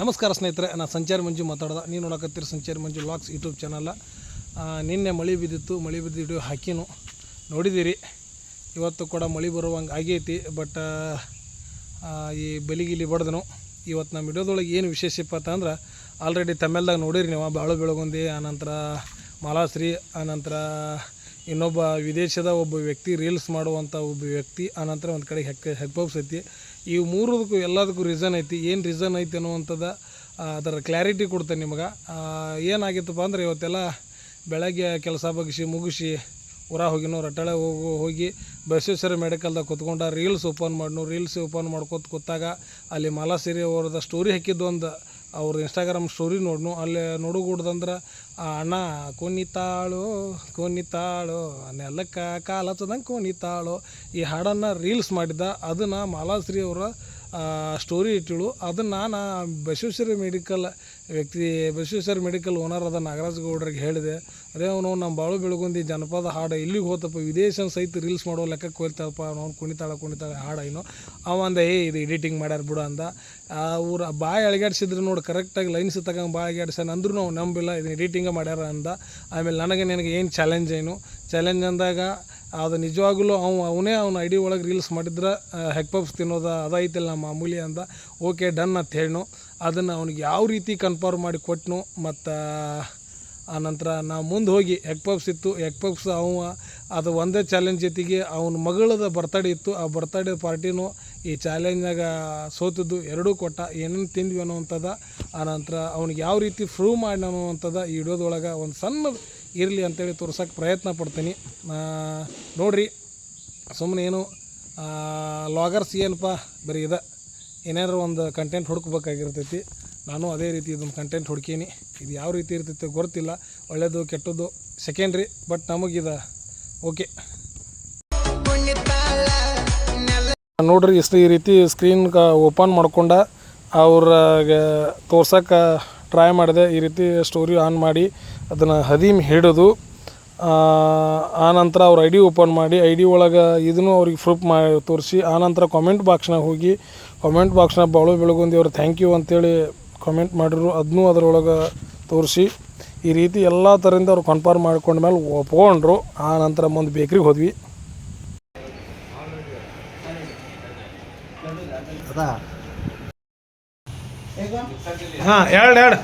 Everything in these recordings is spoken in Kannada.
ನಮಸ್ಕಾರ ಸ್ನೇಹಿತರೆ ನಾನು ಸಂಚಾರಿ ಮಂಜು ಮಾತಾಡ್ದೆ. ನೀವು ನೋಡಕತ್ತೀರಿ ಸಂಚಾರಿ ಮಂಜು ವ್ಲಾಗ್ಸ್ ಯೂಟ್ಯೂಬ್ ಚಾನಲ್ಲ ನಿನ್ನೆ ಮಳೆ ಬಿದ್ದಿತ್ತು, ಮಳೆ ಬಿದ್ದು ವಿಡಿಯೋ ಹಾಕಿನು ನೋಡಿದ್ದೀರಿ. ಇವತ್ತು ಕೂಡ ಮಳೆ ಬರುವಂಗೆ ಆಗೈತಿ, ಬಟ್ ಈ ಬಲಿಗಿಲಿ ಬಡ್ದನು. ಇವತ್ತು ನಮ್ಮ ವಿಡಿಯೋದೊಳಗೆ ಏನು ವಿಶೇಷಪ್ಪ ಅಂತಂದ್ರೆ ಆಲ್ರೆಡಿ ತಮ್ಮೆಲ್ದಾಗ ನೋಡಿರಿ ನೀವು, ಬಾಳು ಬೆಳಗೊಂದಿ, ಆನಂತರ ಮಾಲಾಶ್ರೀ, ಆನಂತರ ಇನ್ನೊಬ್ಬ ವಿದೇಶದ ಒಬ್ಬ ವ್ಯಕ್ತಿ ರೀಲ್ಸ್ ಮಾಡುವಂಥ ಒಬ್ಬ ವ್ಯಕ್ತಿ, ಆನಂತರ ಒಂದು ಕಡೆ ಹೆಕ್ ಹೆಕ್ಬಬ್ಸ್ ಐತಿ. ಈ ಮೂರದಕ್ಕೂ ಎಲ್ಲದಕ್ಕೂ ರೀಸನ್ ಐತಿ. ಏನು ರೀಸನ್ ಐತಿ ಅನ್ನುವಂಥದ್ದು ಅದರ ಕ್ಲಾರಿಟಿ ಕೊಡ್ತೇನೆ ನಿಮಗೆ. ಏನಾಗಿತ್ತಪ್ಪ ಅಂದ್ರೆ ಇವತ್ತೆಲ್ಲ ಬೆಳಗ್ಗೆ ಕೆಲಸ ಬಗ್ಗಿಸಿ ಮುಗಿಸಿ ಊರ ಹೋಗಿನೋ ರಟ್ಟಳೆ ಹೋಗು, ಹೋಗಿ ಬಸವೇಶ್ವರ ಮೆಡಿಕಲ್ದಾಗ ಕುತ್ಕೊಂಡ ರೀಲ್ಸ್ ಓಪನ್ ಮಾಡಿನೋ. ರೀಲ್ಸ್ ಓಪನ್ ಮಾಡ್ಕೊತ ಕೂತಾಗ ಅಲ್ಲಿ ಮಾಲಾಸಿರಿ ಅವ್ರದ್ದು ಸ್ಟೋರಿ ಹಾಕಿದ್ದು ಒಂದು ಅವ್ರ ಇನ್ಸ್ಟಾಗ್ರಾಮ್ ಸ್ಟೋರಿ ನೋಡ್ನು. ಅಲ್ಲಿ ನೋಡುಗೂಡ್ದಂದ್ರೆ ಅಣ್ಣ ಕುಣಿತಾಳು ಕುಣಿತಾಳು ನೆಲಕ್ಕೆ ಕಾಲು ಹಚ್ಚದಂಗೆ ಕುಣಿತಾಳು ಈ ಹಾಡನ್ನು ರೀಲ್ಸ್ ಮಾಡಿದ್ದ. ಅದನ್ನು ಮಾಲಾಶ್ರೀ ಅವರ ಸ್ಟೋರಿ ಇಟ್ಟಿಳು. ಅದನ್ನು ನಾನು ಬಸವೇಶ್ವರ ಮೆಡಿಕಲ್ ವ್ಯಕ್ತಿ, ಬಸವೇಶ್ವರ ಮೆಡಿಕಲ್ ಓನರ್ ಅದ ನಾಗರಾಜ್ ಗೌಡ್ರಿಗೆ ಹೇಳಿದೆ. ಅದೇ ಅವನು ನಮ್ಮ ಬಾಳು ಬೆಳಗುಂದಿ ಜನಪದ ಹಾಡು ಇಲ್ಲಿಗೆ ಹೋತಪ್ಪ ವಿದೇಶ ಸಹಿತ ರೀಲ್ಸ್ ಮಾಡೋ ಲೆಕ್ಕಕ್ಕೆ ಹೋಗ್ತಾಳಪ್ಪ, ಅವ್ನು ಕುಣಿತಾಳ, ಕುಣಿತಾಳೆ ಹಾಡು ಏನು. ಅವ ಅಂದ, ಏ, ಇದು ಎಡಿಟಿಂಗ್ ಮಾಡ್ಯಾರ ಬಿಡು ಅಂದ. ಅವ್ರು ಬಾಯಿ ಅಳಿಗಾಡ್ಸಿದ್ರು ನೋಡಿ ಕರೆಕ್ಟಾಗಿ ಲೈನ್ಸ್ ತಗೊಂಡು ಬಾಯಿ ಅಳಿಗಾಡ್ಸಾನ ಅಂದ್ರೂ ನಾವು ನಂಬಿಲ್ಲ ಇದು ಎಡಿಟಿಂಗ ಮಾಡ್ಯಾರ ಅಂದ. ಆಮೇಲೆ ನನಗೆ ನಿನಗೆ ಏನು ಚಾಲೆಂಜ್ ಏನು? ಚಾಲೆಂಜ್ ಅಂದಾಗ ಅದು ನಿಜವಾಗಲೂ ಅವ, ಅವನೇ ಅವ್ನ ಐ ಡಿ ಒಳಗೆ ರೀಲ್ಸ್ ಮಾಡಿದ್ರೆ ಹೆಕ್ಪಪ್ಸ್ ತಿನ್ನೋದು ಅದೈತಿಲ್ಲ ಮಾಮೂಲಿ ಅಂದ. ಓಕೆ ಡನ್ ಅಂತ ಹೇಳನು. ಅದನ್ನು ಅವ್ನಿಗೆ ಯಾವ ರೀತಿ ಕನ್ಫರ್ಮ್ ಮಾಡಿ ಕೊಟ್ಟನು ಮತ್ತು ನಂತರ ನಾವು ಮುಂದೆ ಹೋಗಿ ಎಗ್ ಪಪ್ಸ್ ಇತ್ತು ಎಗ್ ಪಪ್ಸ್ ಅವ, ಅದು ಒಂದೇ ಚಾಲೆಂಜ್ ಜೊತೆಗೆ ಅವನ ಮಗಳದ ಬರ್ತಡೇ ಇತ್ತು. ಆ ಬರ್ತಡೇ ಪಾರ್ಟಿನೂ ಈ ಚಾಲೆಂಜ್ನಾಗ ಸೋತಿದ್ದು ಎರಡೂ ಕೊಟ್ಟ. ಏನೇನು ತಿಂದ್ವಿ ಅನ್ನೋವಂಥದ್ದು ನಂತರ ಅವ್ನಿಗೆ ಯಾವ ರೀತಿ ಪ್ರೂವ್ ಮಾಡಿ ಅನ್ನೋವಂಥದ್ದು ಈ ವಿಡಿಯೋದೊಳಗೆ ಒಂದು ಸಣ್ಣದು ಇರಲಿ ಅಂತೇಳಿ ತೋರ್ಸೋಕ್ಕೆ ಪ್ರಯತ್ನ ಪಡ್ತೀನಿ. ನೋಡಿರಿ ಸುಮ್ಮನೆ ಏನು ಲಾಗರ್ಸ್ ಏನಪ್ಪ, ಬರೀ ಇದೆ. ಏನಾದ್ರೂ ಒಂದು ಕಂಟೆಂಟ್ ಹುಡುಕ್ಬೇಕಾಗಿರ್ತೈತಿ. ನಾನು ಅದೇ ರೀತಿ ಇದೊಂದು ಕಂಟೆಂಟ್ ಹುಡುಕೀನಿ. ಇದು ಯಾವ ರೀತಿ ಇರ್ತೈತೆ ಗೊತ್ತಿಲ್ಲ. ಒಳ್ಳೆಯದು ಕೆಟ್ಟದ್ದು ಸೆಕೆಂಡ್ರಿ ಬಟ್ ನಮಗಿದ ಓಕೆ ನೋಡ್ರಿ, ಇಷ್ಟು ಈ ರೀತಿ ಸ್ಕ್ರೀನ್ ಓಪನ್ ಮಾಡ್ಕೊಂಡ ಅವ್ರಿಗೆ ತೋರ್ಸಕ್ಕೆ ಟ್ರೈ ಮಾಡಿದೆ, ಈ ರೀತಿ ಸ್ಟೋರಿ ಆನ್ ಮಾಡಿ, ಅದನ್ನು ಹದೀಮ್ ಹಿಡಿದು ಆನಂತರ ಅವ್ರ ಐ ಡಿ ಓಪನ್ ಮಾಡಿ ಐ ಡಿ ಒಳಗೆ ಇದನ್ನು ಅವ್ರಿಗೆ ಪ್ರೂಫ್ ಮಾಡಿ ತೋರಿಸಿ ಆನಂತರ ಕಾಮೆಂಟ್ ಬಾಕ್ಸ್ನಾಗ ಹೋಗಿ ಕಾಮೆಂಟ್ ಬಾಕ್ಸ್ನಾಗ ಬಾಳು ಬೆಳಗುಂದಿ ಅವ್ರು ಥ್ಯಾಂಕ್ ಯು ಅಂತೇಳಿ ಕಾಮೆಂಟ್ ಮಾಡಿದ್ರು ಅದನ್ನೂ ಅದರೊಳಗೆ ತೋರಿಸಿ, ಈ ರೀತಿ ಎಲ್ಲ ಥರದಿಂದ ಅವ್ರು ಕನ್ಫರ್ಮ್ ಮಾಡ್ಕೊಂಡ್ಮೇಲೆ ಒಪ್ಕೊಂಡ್ರು, ಆ ನಂತರ ಮುಂದೆ ಬೇಕ್ರಿಗೆ ಹೋದ್ವಿ. ಹಾಂ ಎರಡು ಎರಡು.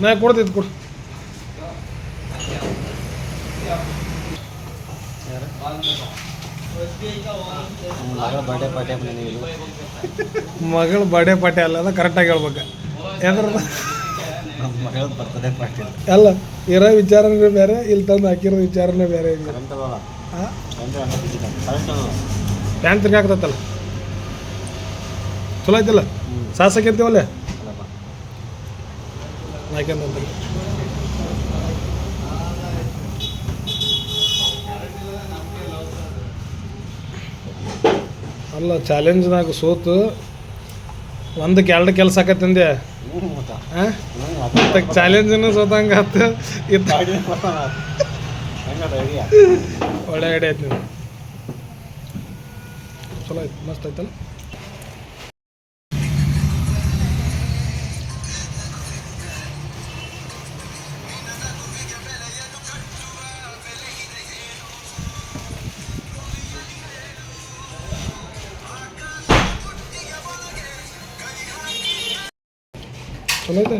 ನಾ ಕೊಡ್ತಿದ್ದು ಕೊಡು. ಮಗಳು ಪಾರ್ಟಿ ಮನೆಗೆ ಮಗಳ ಬರ್ಡೇ ಪಾರ್ಟಿ ಅಲ್ಲ ಅದ ಕರೆಕ್ಟಾಗಿ ಹೇಳ್ಬೇಕು. ಯಾವ್ದ್ರದ ನಮ್ಮ ಮಗಳ ಬರ್ತಡೇ ಪಾರ್ಟಿ ಅಲ್ಲ ಇರೋ ವಿಚಾರನೇ ಬೇರೆ ಇಲ್ಲಿ ತಂದು ಹಾಕಿರೋ ವಿಚಾರನೇ ಬೇರೆ ಹಾಂ ಪ್ಯಾಂಟ್ ತಿರ್ಗಾಕ್ತತ್ತಲ್ಲ ಚಲೋ ಐತಿಲ್ಲ? ಸಾಸಕ್ಕಿರ್ತೀವಲ್ಲೇ ಯಾಕೆಂದ್ರೆ ಅಲ್ಲ ಚಾಲೆಂಜ್ನಾಗ ಸೋತು ಒಂದಕ್ಕೆ ಎರಡು ಕೆಲಸ ಆಕತ್ತಂದೆ ಹಾಂ ಚಾಲೆಂಜನ್ನು ಸೋತಂಗೆ ಆತು. ಒಳ್ಳೆ ಐಡಿಯಾ ಐತಿ ನೀವು ಚಲೋ ಐತಿ ಮಸ್ತ್ ಐತಲ್ಲ ಚಲೋ ಐತೆ